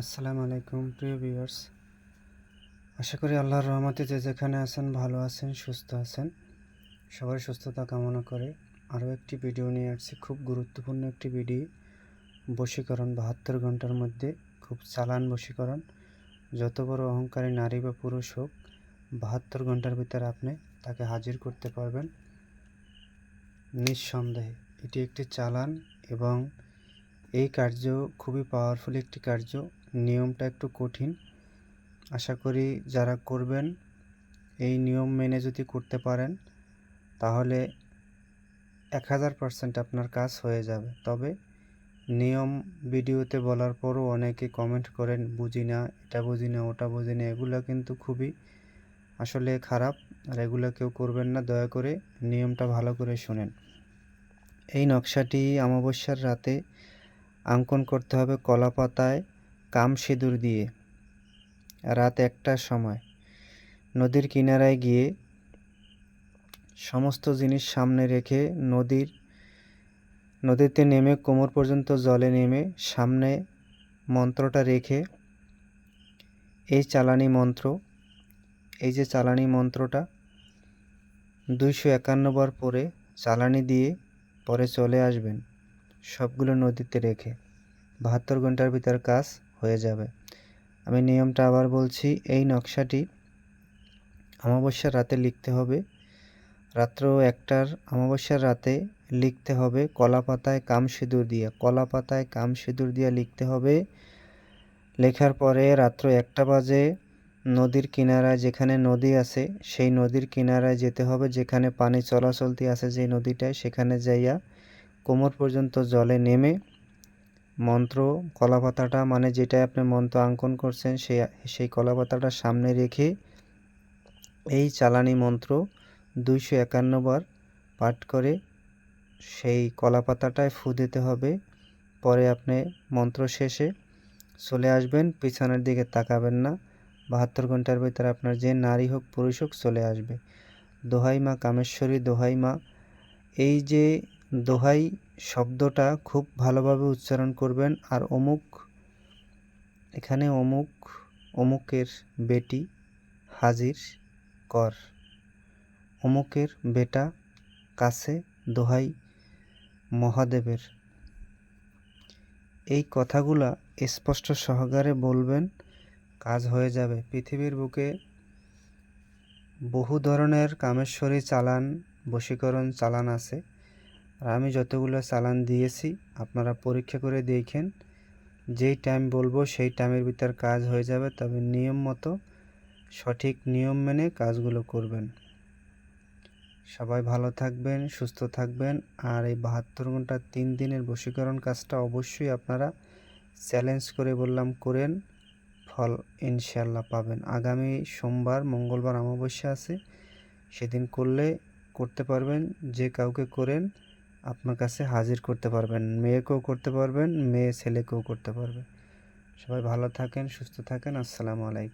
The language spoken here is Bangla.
আসসালামু আলাইকুম, প্রিয় ভিউয়ার্স। আশা করি আল্লাহর রহমতে যে যেখানে আছেন, ভালো আছেন, সুস্থ আছেন। সবার সুস্থতা কামনা করে আরও একটি ভিডিও নিয়ে আসছি। খুব গুরুত্বপূর্ণ একটি ভিডিও। বশীকরণ, বাহাত্তর ঘণ্টার মধ্যে খুব চালান বশীকরণ। যত বড় অহংকারী নারী বা পুরুষ হোক, বাহাত্তর ঘণ্টার ভিতরে আপনি তাকে হাজির করতে পারবেন নিঃসন্দেহে। এটি একটি চালান এবং এই কার্য খুবই পাওয়ারফুল একটি কার্য। নিয়মটা একটু কঠিন। আশা করি যারা করবেন, এই নিয়ম মেনে যদি করতে পারেন, তাহলে এক হাজার পার্সেন্ট আপনার কাজ হয়ে যাবে। তবে নিয়ম ভিডিওতে বলার পরও অনেকে কমেন্ট করেন, বুঝি না, এটা বুঝি না, ওটা বুঝি না। এগুলো কিন্তু খুবই আসলে খারাপ, আর এগুলো কেউ করবেন না। দয়া করে নিয়মটা ভালো করে শুনেন। এই নকশাটি অমাবস্যার রাতে অঙ্কন করতে হবে কলা পাতায় কাম সিঁদুর দিয়ে। রাত একটার সময়। নদীর কিনারায় গিয়ে সমস্ত জিনিস সামনে রেখে নদীর, নদীতে নেমে কোমর পর্যন্ত জলে নেমে সামনে মন্ত্রটা রেখে এই চালানি মন্ত্র, এই যে চালানি মন্ত্রটা দুইশো একান্ন বার পরে চালানি দিয়ে পরে চলে আসবেন। সবগুলো নদীতে রেখে। বাহাত্তর ঘণ্টার ভিতর কাজ হয়ে যাবে। আমি নিয়মটা আবার বলছি, এই নকশাটি অমাবস্যার রাতে লিখতে হবে। রাত্র একটার অমাবস্যার রাতে লিখতে হবে কলা পাতায় কাম সিঁদুর দিয়ে। কলা পাতায় কাম সিঁদুর দিয়ে লিখতে হবে। লেখার পরে রাত্র একটা বাজে, নদীর কিনারায় যেখানে নদী আছে, সেই নদীর কিনারায় যেতে হবে। যেখানে পানি চলাচলতি আছে যে নদীটায়, সেখানে যাইয়া কোমর পর্যন্ত জলে নেমে মন্ত্র, কলাপাতাটা মানে যেটা আপনি মন্ত্র অঙ্কন করছেন সেই সেই কলাপাতাটা সামনে রেখে এই চালানি মন্ত্র দুইশো একান্ন বার পাঠ করে সেই কলাপাতাটায় ফু দিতে হবে। পরে আপনি মন্ত্র শেষে চলে আসবেন, পিছনের দিকে তাকাবেন না। বাহাত্তর ঘণ্টার ভিতরে আপনার যে নারী হোক, পুরুষ হোক, চলে আসবে। দোহাই মা কামেশ্বরী, দোহাই মা। এই যে দোহাই শব্দটা খুব ভালোভাবে উচ্চারণ করবেন। আর অমুক, এখানে অমুক, অমুকের বেটি হাজির কর। অমুকের বেটা কাছে দোহাই মহাদেবের। এই কথাগুলা স্পষ্ট সহকারে বলবেন, কাজ হয়ে যাবে। পৃথিবীর বুকে বহু ধরনের কামেশ্বরী চালান, বশীকরণ চালান আছে। আর আমি যতগুলো চালান দিয়েছি, আপনারা পরীক্ষা করে দেখেন। যেই টাইম বলব, সেই টাইমের ভিতর কাজ হয়ে যাবে, তবে নিয়ম মতো, সঠিক নিয়ম মেনে কাজগুলো করবেন। সবাই ভালো থাকবেন, সুস্থ থাকবেন, আর এই বাহাত্তর ঘণ্টা তিন দিনের বশীকরণ কাজটা অবশ্যই আপনারা চ্যালেঞ্জ করে বললাম, করেন, ফল ইনশাল্লাহ পাবেন। আগামী সোমবার, মঙ্গলবার, অমাবস্যা আছে, সেদিন করলে, করতে পারবেন, যে কাউকে করেন আপনার কাছে হাজির করতে পারবেন। মেয়েকেও করতে পারবেন, মেয়ে ছেলেকেও করতে পারবেন। সবাই ভালো থাকেন, সুস্থ থাকেন। আসসালামু আলাইকুম।